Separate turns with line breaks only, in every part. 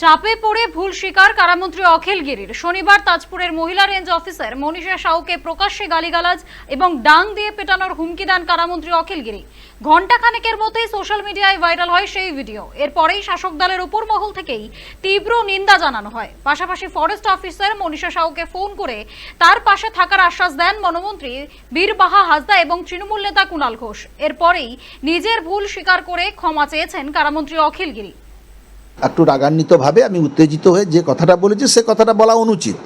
চাপে পড়ে ভুল স্বীকার কারামন্ত্রী অখিল গিরির। শনিবার তাজপুরের মহিলা রেঞ্জ অফিসার মনীষা সাউকে প্রকাশ্যে গালিগালাজ এবং ডাং দিয়ে পেটানোর হুমকি দেন কারামন্ত্রী অখিল গিরি। ঘণ্টাখানেকের মধ্যেই সোশ্যাল মিডিয়ায় ভাইরাল হয় সেই ভিডিও। এরপরেই শাসক দলের উপর মহল থেকেই তীব্র নিন্দা জানানো হয়। পাশাপাশি ফরেস্ট অফিসার মনীষা সাউকে ফোন করে তার পাশে থাকার আশ্বাস দেন বনমন্ত্রী বীরবাহা হাসদা এবং তৃণমূল নেতা কুণাল ঘোষ। এরপরেই নিজের ভুল স্বীকার করে ক্ষমা চেয়েছেন কারামন্ত্রী অখিল গিরি।
একটু রাগান্বিতভাবে আমি উত্তেজিত হয়ে যে কথাটা বলেছি, সে কথাটা বলা অনুচিত।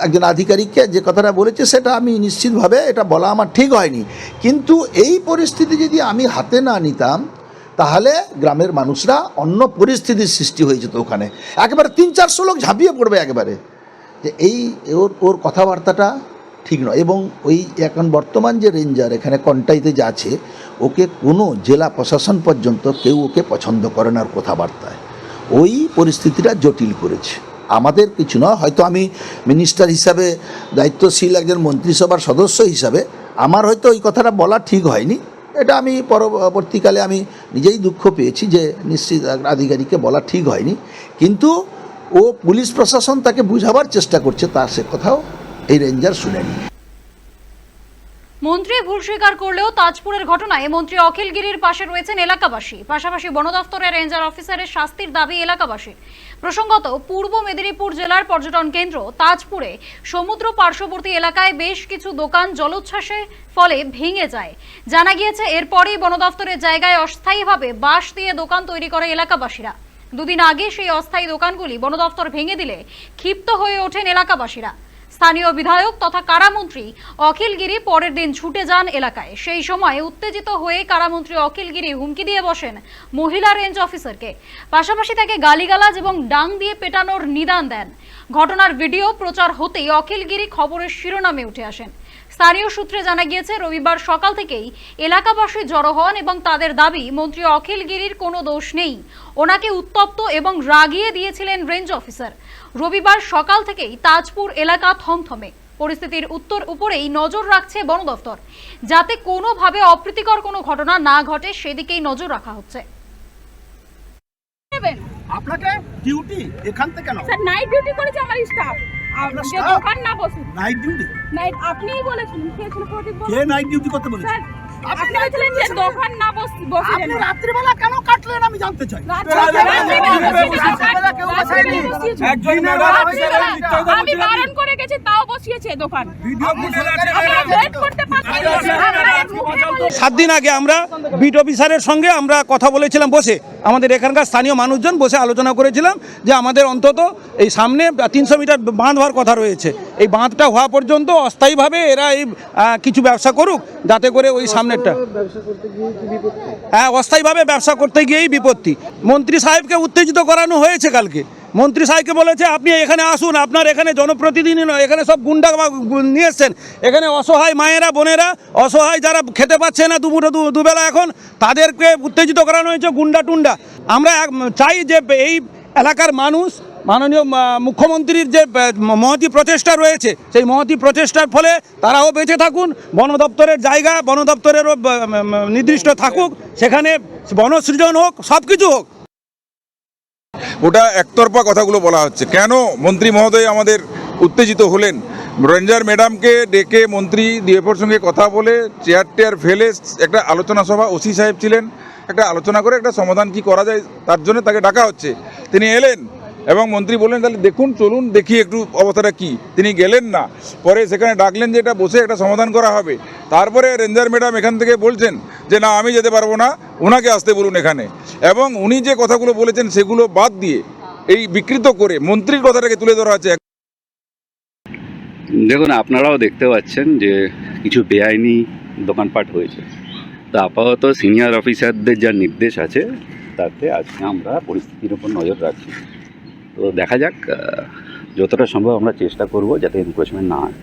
একজন আধিকারিককে যে কথাটা বলেছে, সেটা আমি নিশ্চিতভাবে এটা বলা আমার ঠিক হয়নি। কিন্তু এই পরিস্থিতি যদি আমি হাতে না নিতাম, তাহলে গ্রামের মানুষরা অন্য পরিস্থিতির সৃষ্টি হয়ে যেত ওখানে। একেবারে তিন চারশো লোক ঝাঁপিয়ে পড়বে একেবারে। যে এই ওর ওর কথাবার্তাটা ঠিক নয়। এবং ওই এখন বর্তমান যে রেঞ্জার, এখানে কন্টাইতে যে আছে ওকে কোনো জেলা প্রশাসন পর্যন্ত কেউ ওকে পছন্দ করে না ওর কথাবার্তায়। ওই পরিস্থিতিটা জটিল করেছে। আমাদের কিছু নয়, হয়তো আমি মিনিস্টার হিসাবে দায়িত্বশীল একজন মন্ত্রিসভার সদস্য হিসাবে, আমার হয়তো ওই কথাটা বলা ঠিক হয়নি। এটা আমি পরবর্তীকালে আমি নিজেই দুঃখ পেয়েছি যে নিশ্চিত আধিকারিককে বলা ঠিক হয়নি। কিন্তু ও পুলিশ প্রশাসন তাকে বুঝাবার চেষ্টা করছে, তার সে কথাও এই রেঞ্জার শুনেনি।
মন্ত্রী ভুল স্বীকার করলেও তাজপুরের ঘটনায় মন্ত্রী অখিল গিরির পাশে রয়েছেন এলাকাবাসী। পাশাপাশি বন দফতরের রেঞ্জার অফিসারের শাস্তির দাবি এলাকাবাসীর। প্রসঙ্গত, পূর্ব মেদিনীপুর জেলার পর্যটন কেন্দ্র তাজপুরে সমুদ্র পার্শ্ববর্তী এলাকায় বেশ কিছু দোকান জলোচ্ছ্বাসের ফলে ভেঙে যায়। জানা গিয়েছে, এরপরেই বন দফতরের জায়গায় অস্থায়ীভাবে বাঁশ দিয়ে দোকান তৈরি করে এলাকাবাসীরা। দুদিন আগে সেই অস্থায়ী দোকানগুলি বন দফতর ভেঙে দিলে ক্ষিপ্ত হয়ে ওঠেন এলাকাবাসীরা। স্থানীয় বিধায়ক তথা কারামন্ত্রী অখিলগিরি পরের দিন ছুটে যান এলাকায়। সেই সময় উত্তেজিত হয়ে কারামন্ত্রী অখিলগিরি হুমকি দিয়ে বসেন মহিলা রেঞ্জ অফিসারকে। পাশাপাশি তাকে গালিগালাজ এবং ডাং দিয়ে পেটানোর নিদান দেন। ঘটনার ভিডিও প্রচার হতেই অখিলগিরি খবরের শিরোনামে উঠে আসেন। স্থানীয় সূত্রে জানা গিয়েছে রবিবার সকাল থেকেই এলাকাবাসী জড়ো হন এবং তাদের দাবি মন্ত্রী অখিল গিরির কোনো দোষ নেই। ওনাকে উত্তপ্ত এবং রাগিয়ে দিয়েছিলেন রেঞ্জ অফিসার। রবিবার সকাল থেকেই তাজপুর এলাকা থমথমে। পরিস্থিতির উত্তর উপরেই নজর রাখছে বন দফতর। যাতে কোনোভাবে অপ্রীতিকর কোনো ঘটনা না ঘটে সেদিকেই নজর রাখা হচ্ছে।
আপনাকে ডিউটি এখান থেকে কেন
স্যার নাইট ডিউটি করেছে আমার স্টাফ? দোকান না বসুন।
নাইট ডিউটি
নাইট আপনিই বলেছিলেন কে ছিল প্রদীপ
কে নাইট ডিউটি করতে বলেছে?
স্যার
আপনি
আপনি বলেছিলেন যে দোকান না বস বসিলেন
আপনি রাত্রিবেলা কেন কাটলেন আমি জানতে চাই।
একজন আমি বারণ করে গেছি তাও বসিয়েছে দোকান।
সাত দিন আগে আমরা বিট অফিসারের সঙ্গে আমরা কথা বলেছিলাম বসে। আমাদের এখানকার স্থানীয় মানুষজন বসে আলোচনা করেছিলাম যে আমাদের অন্তত এই সামনে তিনশো মিটার বাঁধ হওয়ার কথা রয়েছে। এই বাঁধটা হওয়া পর্যন্ত অস্থায়ীভাবে এরা এই কিছু ব্যবসা করুক, যাতে করে ওই সামনেরটা। হ্যাঁ অস্থায়ীভাবে ব্যবসা করতে গিয়েই বিপত্তি। মন্ত্রী সাহেবকে উত্তেজিত করানো হয়েছে কালকে। মন্ত্রী সাহেবকে বলেছে, আপনি এখানে আসুন, আপনার এখানে জনপ্রতিনিধি নয়, এখানে সব গুন্ডা নিয়ে এসছেন এখানে অসহায় মায়েরা, বোনেরা, অসহায় যারা খেতে পাচ্ছে না দুপুরে দুবেলা এখন, তাদেরকে উত্তেজিত করানো হয়েছে গুন্ডা টুন্ডা। আমরা চাই যে এই এলাকার মানুষ, মাননীয় মুখ্যমন্ত্রীর যে মহতি প্রচেষ্টা রয়েছে, সেই মহতি প্রচেষ্টার ফলে তারাও বেঁচে থাকুন, বন দপ্তরের জায়গা, বন দপ্তরেরও নির্দিষ্ট থাকুক, সেখানে বনসৃজন হোক সব কিছু হোক।
ওটা একতরফা কথাগুলো বলা হচ্ছে। কেন মন্ত্রী মহোদয় আমাদের উত্তেজিত হলেন? রেঞ্জার ম্যাডামকে ডেকে মন্ত্রী ডিএফওর সঙ্গে কথা বলে চেয়ার টেয়ার ফেলে একটা আলোচনা সভা ওসি সাহেব ছিলেন, একটা আলোচনা করে একটা সমাধান কি করা যায় তার জন্য তাকে ডাকা হচ্ছে। তিনি এলেন এবং মন্ত্রী বললেন, তাহলে দেখুন, চলুন, দেখি একটু অবস্থাটা কি। তিনি গেলেন না। পরে সেখানে ডাকলেন যে, এটা বসে একটা সমাধান করা হবে। তারপরে রেঞ্জার ম্যাডাম এখান থেকে বলছেন যে, না, আমি যেতে পারব না। ওনাকে আসতে বলুন এখানে। এবং উনি যে কথাগুলো বলেছেন সেগুলো বাদ দিয়ে এই বিকৃত করে মন্ত্রীর কথাটাকে তুলে ধরা হচ্ছে।
দেখুন, আপনারাও দেখতে পাচ্ছেন যে কিছু বেআইনি দোকানপাট হয়েছে। তো আপাতত সিনিয়র অফিসারদের যা নির্দেশ আছে, তাতে আজকে আমরা পরিস্থিতির উপর নজর রাখছি। তো দেখা যাক যতটা সম্ভব আমরা চেষ্টা করব যাতে এনক্রোচমেন্ট না হয়।